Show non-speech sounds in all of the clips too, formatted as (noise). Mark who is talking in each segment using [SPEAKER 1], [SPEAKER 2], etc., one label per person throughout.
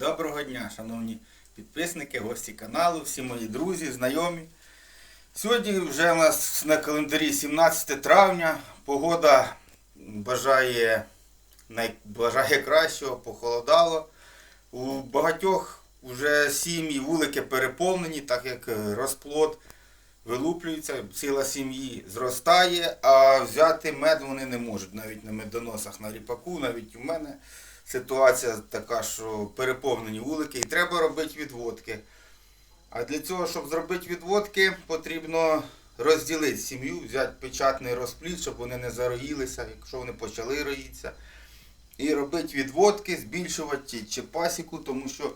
[SPEAKER 1] Доброго дня, шановні підписники, гості каналу, всі мої друзі, знайомі. Сьогодні вже у нас на календарі 17 травня. Погода бажає, бажає кращого, похолодало. У багатьох вже сім'ї вулики переповнені, так як е, розплод вилуплюється, сила сім'ї зростає, а взяти мед вони не можуть навіть на медоносах на ріпаку, навіть у мене ситуація така, що переповнені вулики і треба робити відводки. А для цього, щоб зробити відводки, потрібно розділити сім'ю, взяти печатний розплід, щоб вони не зароїлися, якщо вони почали роїтися. І робити відводки, збільшувати чи пасіку, тому що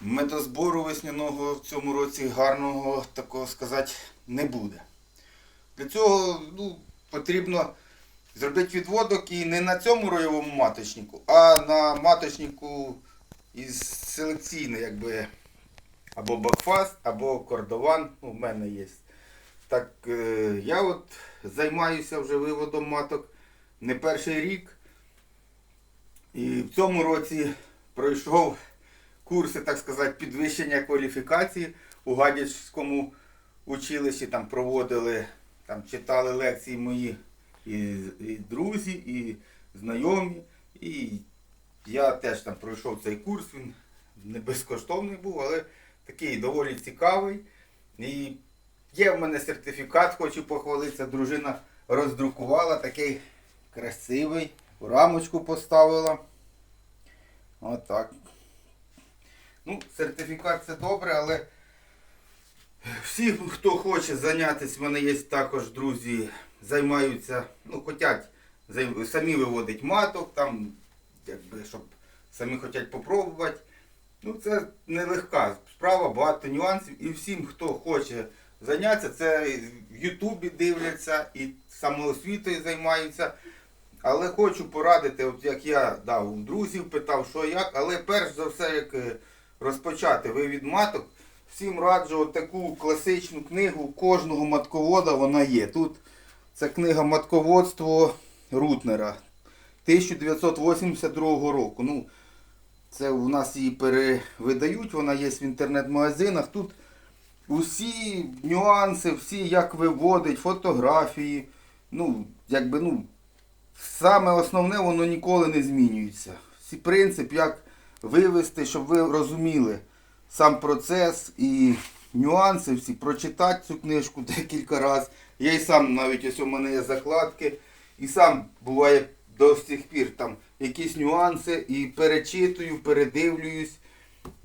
[SPEAKER 1] медозбору весняного в цьому році гарного, такого сказати, не буде. Для цього ну, потрібно зробити відводок і не на цьому роєвому маточнику, а на маточнику із селекційної, якби або бакфаст, або кордован. Ну, в мене є. Так е, я от займаюся вже виводом маток не перший рік. І в цьому році пройшов курси, так сказати, підвищення кваліфікації у Гадячському училищі. Там проводили, там читали лекції мої і, і друзі, і знайомі. І я теж там пройшов цей курс, він не безкоштовний був, але такий доволі цікавий. І є в мене сертифікат, хочу похвалитися. Дружина роздрукувала такий красивий, у рамочку поставила. Отак. Ну, сертифікат це добре, але всі, хто хоче зайнятися, в мене є також друзі, займаються, ну, хочуть самі виводить маток, там, якби, щоб самі хочуть попробувати. Ну, це нелегка справа, багато нюансів. І всім, хто хоче зайнятися, це в Ютубі дивляться і самоосвітою займаються. Але хочу порадити, от як я дав у друзів, питав, що як, але перш за все, як е, розпочати вивід маток, всім раджу таку класичну книгу кожного матковода вона є. Тут це книга Матководство Рутнера 1982 року. Ну, це у нас її перевидають, вона є в інтернет-магазинах. Тут усі нюанси, всі як виводить, фотографії. Ну, якби, ну, саме основне воно ніколи не змінюється. Всі принцип, як вивести, щоб ви розуміли сам процес і нюанси всі, прочитати цю книжку (laughs) декілька разів. Я і сам навіть ось у мене є закладки, і сам буває до сих пір там якісь нюанси і перечитую, передивлююсь.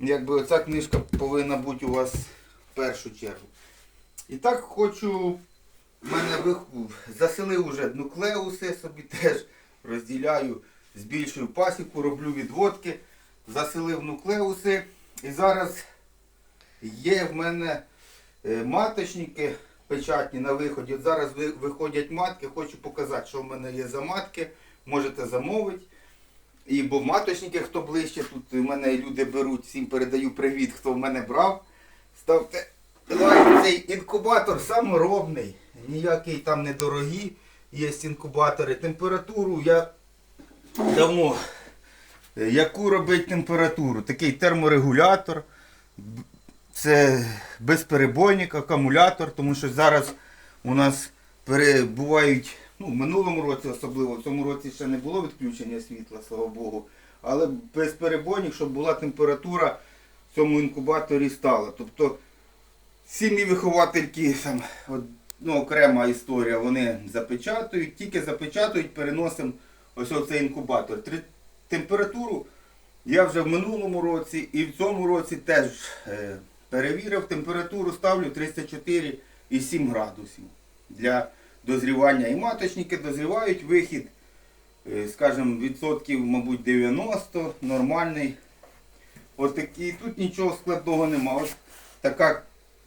[SPEAKER 1] Якби оця книжка повинна бути у вас в першу чергу. І так хочу в мене вих- заселив уже нуклеуси, собі теж розділяю, збільшую пасіку, роблю відводки, заселив нуклеуси. І зараз є в мене е, маточники печатні на виході. Зараз виходять матки, хочу показати, що в мене є за матки. Можете замовити. І бо маточники, хто ближче, тут у мене люди беруть, всім передаю привіт, хто в мене брав. Ставте лайк, цей інкубатор саморобний, ніякий там недорогий. Є інкубатори. Температуру я давно. Яку робить температуру? Такий терморегулятор. Це безперебойник, акумулятор, тому що зараз у нас перебувають, ну, в минулому році особливо, в цьому році ще не було відключення світла, слава Богу. Але безперебойник, щоб була температура в цьому інкубаторі стала. Тобто сім'ї виховательки, там, ну, окрема історія, вони запечатують, тільки запечатують, переносимо ось оцей інкубатор. Температуру я вже в минулому році і в цьому році теж е, перевірив. Температуру ставлю 34,7 градусів для дозрівання. І маточники дозрівають вихід, е, скажімо, відсотків, мабуть, 90, нормальний. От такі, тут нічого складного нема. Ось така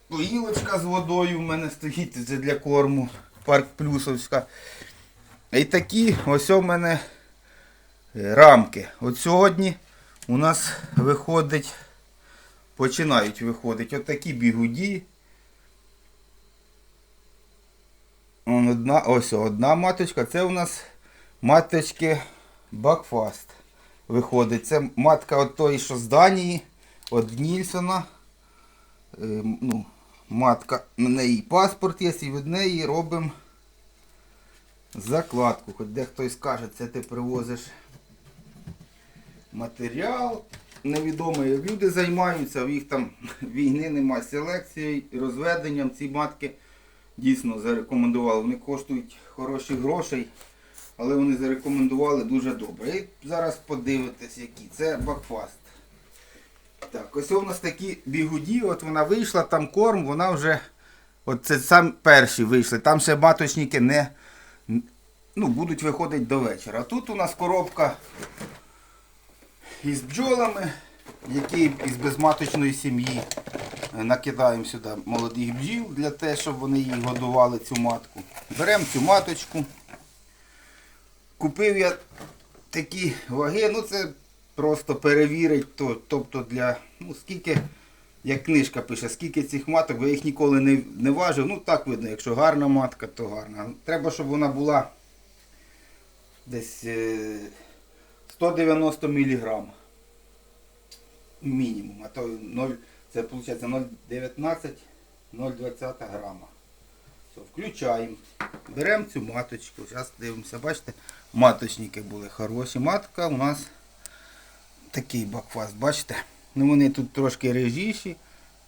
[SPEAKER 1] поїлочка з водою в мене стоїть, це для корму. Парк Плюсовська. І такі ось у мене рамки. От сьогодні у нас виходить, починають виходити отакі бігуді. Одна, ось одна маточка. Це у нас маточки Бакфаст. Виходить. Це матка от тої, що з Данії. від Нільсона. Е, ну, матка, на неї паспорт є, і від неї робимо закладку. Хоч дехто скаже, це ти привозиш матеріал. Невідомо, як люди займаються, в їх там (laughs) війни немає селекцією, розведенням. Ці матки дійсно зарекомендували. Вони коштують хороших грошей, але вони зарекомендували дуже добре. І зараз подивитесь, які. Це бакфаст. Так, ось у нас такі бігуді, от вона вийшла, там корм, вона вже. От це сам перші вийшли. Там ще маточники не ну, будуть виходити до вечора. А тут у нас коробка із бджолами, які із безматочної сім'ї е, накидаємо сюди молодих бджіл для того, щоб вони її годували цю матку. Беремо цю маточку. Купив я такі ваги, ну це просто перевірить, то, тобто для, ну скільки, як книжка пише, скільки цих маток, бо я їх ніколи не, не важив. Ну так видно, якщо гарна матка, то гарна. Треба, щоб вона була десь е, 190 мг. Мінімум. А то 0, це виходить 0,19, 0,20 грама. Все, включаємо. Беремо цю маточку. Зараз дивимося, бачите, маточники були хороші. Матка у нас такий бакфаст, бачите? Ну вони тут трошки режіші,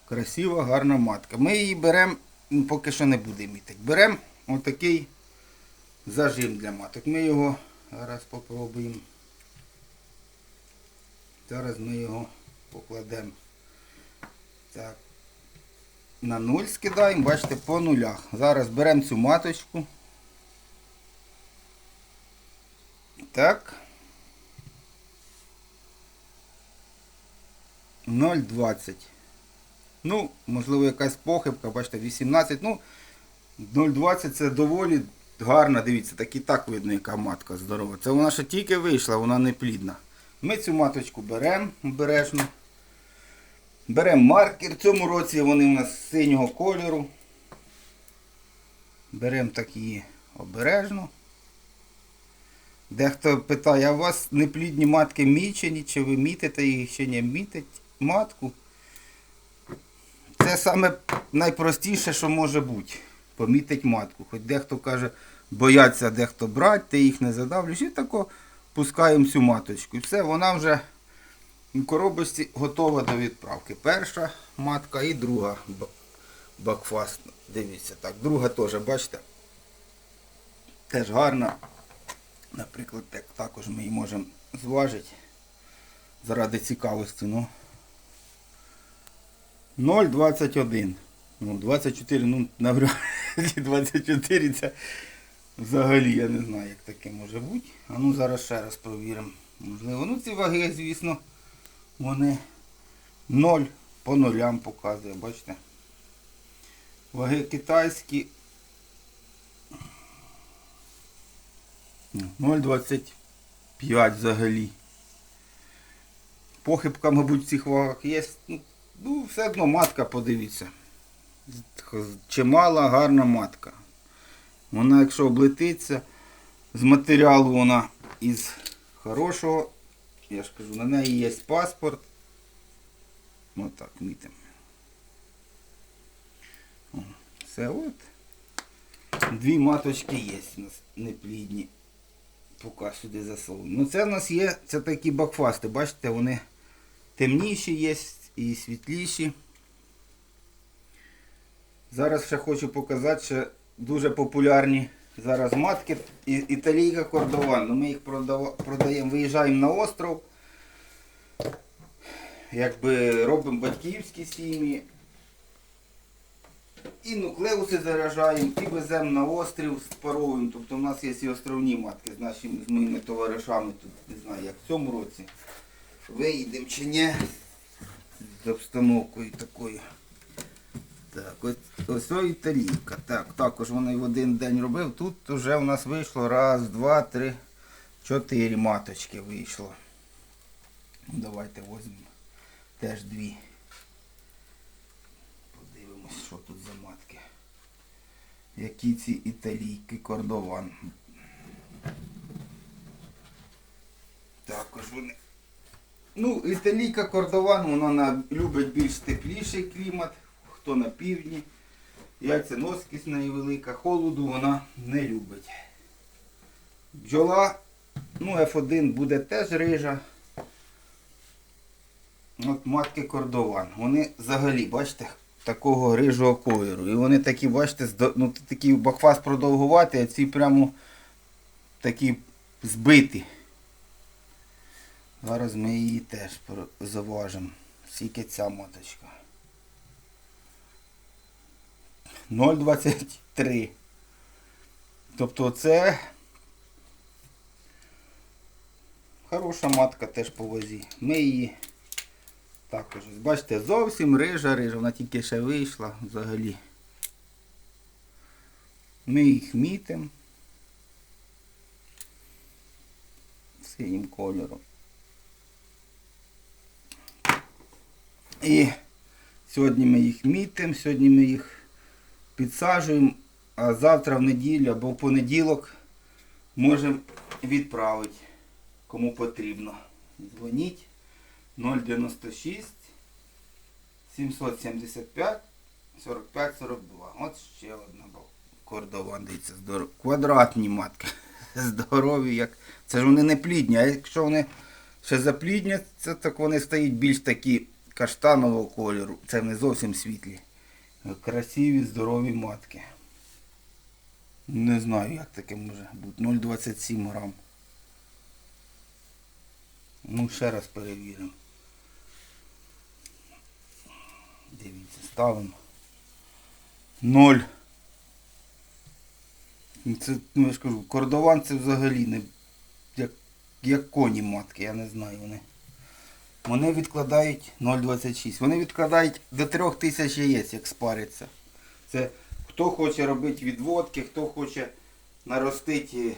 [SPEAKER 1] красива, гарна матка. Ми її беремо, ну, поки що не будемо мітити. Беремо отакий зажим для маток. Ми його зараз попробуємо. Зараз ми його покладемо. Так. На нуль скидаємо, бачите, по нулях. Зараз беремо цю маточку. Так. 0,20. Ну, можливо, якась похибка, бачите, 18. Ну, 0,20 це доволі гарна, дивіться, так і так видно, яка матка здорова. Це вона ще тільки вийшла, вона не плідна. Ми цю маточку беремо обережно. Беремо маркер. В цьому році вони у нас синього кольору. Беремо так її обережно. Дехто питає, а у вас неплідні матки мічені, чи ви мітите їх, чи не мітить матку? Це саме найпростіше, що може бути. Помітить матку. Хоч дехто каже, бояться дехто брати, ти їх не задавлюєш. І тако пускаємо цю маточку. І все, вона вже у коробочці готова до відправки. Перша матка і друга бакфаст. Дивіться, так, друга теж, бачите? Теж гарна. Наприклад, так, також ми її можемо зважити заради цікавості. Ну, 0,21. Ну, 24, ну, навряд (laughs) 24 це взагалі я не знаю, як таке може бути. А ну зараз ще раз провіримо. Можливо, ну ці ваги, звісно, вони 0 по нулям показує, бачите? Ваги китайські. Ну, 0,25 взагалі. Похибка, мабуть, в цих вагах є. Ну, ну, все одно матка, подивіться. Чимала гарна матка. Вона, якщо облетиться, з матеріалу вона із хорошого. Я ж кажу, на неї є паспорт. Ну так, мітимо. Все от. Дві маточки є у нас неплідні. Поки сюди засовуємо. Ну це в нас є, це такі бакфасти, бачите, вони темніші є і світліші. Зараз ще хочу показати, що дуже популярні зараз матки. Італійка кордован. Ну, ми їх продаємо, виїжджаємо на остров. Якби робимо батьківські сім'ї. І нуклеуси заражаємо, і веземо на острів з паровим. Тобто в нас є і островні матки з нашими з моїми товаришами тут, не знаю, як в цьому році. Виїдемо чи ні. З обстановкою такою. Так, ось, ось о італійка. Так, також вони в один день робив. Тут вже у нас вийшло раз, два, три, чотири маточки вийшло. Ну, Давайте візьмемо теж дві. Подивимось, що тут за матки. Які ці італійки кордован. Також вони Ну, італійка кордован, вона любить більш тепліший клімат, хто на півдні. Яйценоскість в неї велика, холоду вона не любить. Бджола, ну, F1 буде теж рижа. От матки кордован. Вони взагалі, бачите, такого рижого кольору. І вони такі, бачите, ну, такі бахвас продовгувати, а ці прямо такі збиті. Зараз ми її теж заважимо. Скільки ця моточка. 0,23. Тобто це хороша матка теж по вазі. Ми її також, бачите, зовсім рижа рижа, вона тільки ще вийшла взагалі. Ми їх мітимо синім кольором. І сьогодні ми їх мітимо, сьогодні ми їх підсаджуємо, а завтра в неділю або в понеділок можемо відправити, кому потрібно. Дзвоніть 096 775 45 42. От ще одна кордова, дивіться, здоров... квадратні матки. (laughs) Здорові, як. Це ж вони не плідні, а якщо вони ще заплідняться, так вони стають більш такі каштанового кольору. Це не зовсім світлі. Красиві, здорові матки. Не знаю, як таке може бути. 0,27 грам. Ну, ще раз перевіримо. Дивіться, ставимо. 0. Ну, Це, ну я ж кажу, кордован це взагалі не як, як коні матки, я не знаю вони. Вони відкладають 0,26. Вони відкладають до 3000 яєць, як спариться. Це хто хоче робити відводки, хто хоче наростити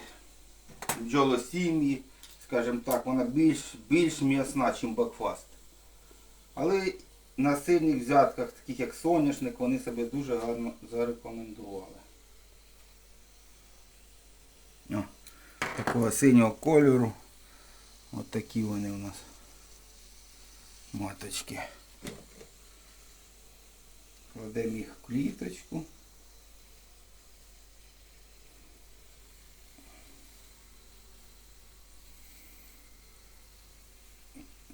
[SPEAKER 1] бджолосім'ї, скажімо так, вона більш, більш м'ясна, ніж бакфаст. Але на сильних взятках, таких як соняшник, вони себе дуже гарно зарекомендували. О, такого синього кольору. От такі вони у нас маточки. Кладемо їх в кліточку.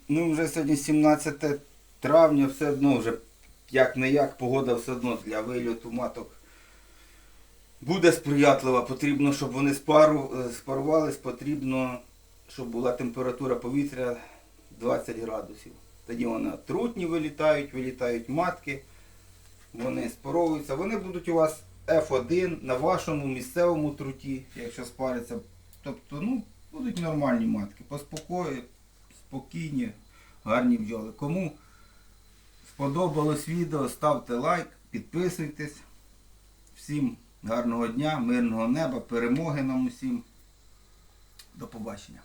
[SPEAKER 1] Ну, вже сьогодні 17 травня, все одно вже як не як погода все одно для вильоту маток буде сприятлива. Потрібно, щоб вони спару, е, спарувались, потрібно, щоб була температура повітря 20 градусів. Тоді вони трутні вилітають, вилітають матки, вони спаровуються. Вони будуть у вас F1 на вашому місцевому труті, якщо спариться. Тобто, ну, будуть нормальні матки. По спокою, спокійні, гарні бджоли. Кому сподобалось відео, ставте лайк, підписуйтесь. Всім гарного дня, мирного неба, перемоги нам усім. До побачення.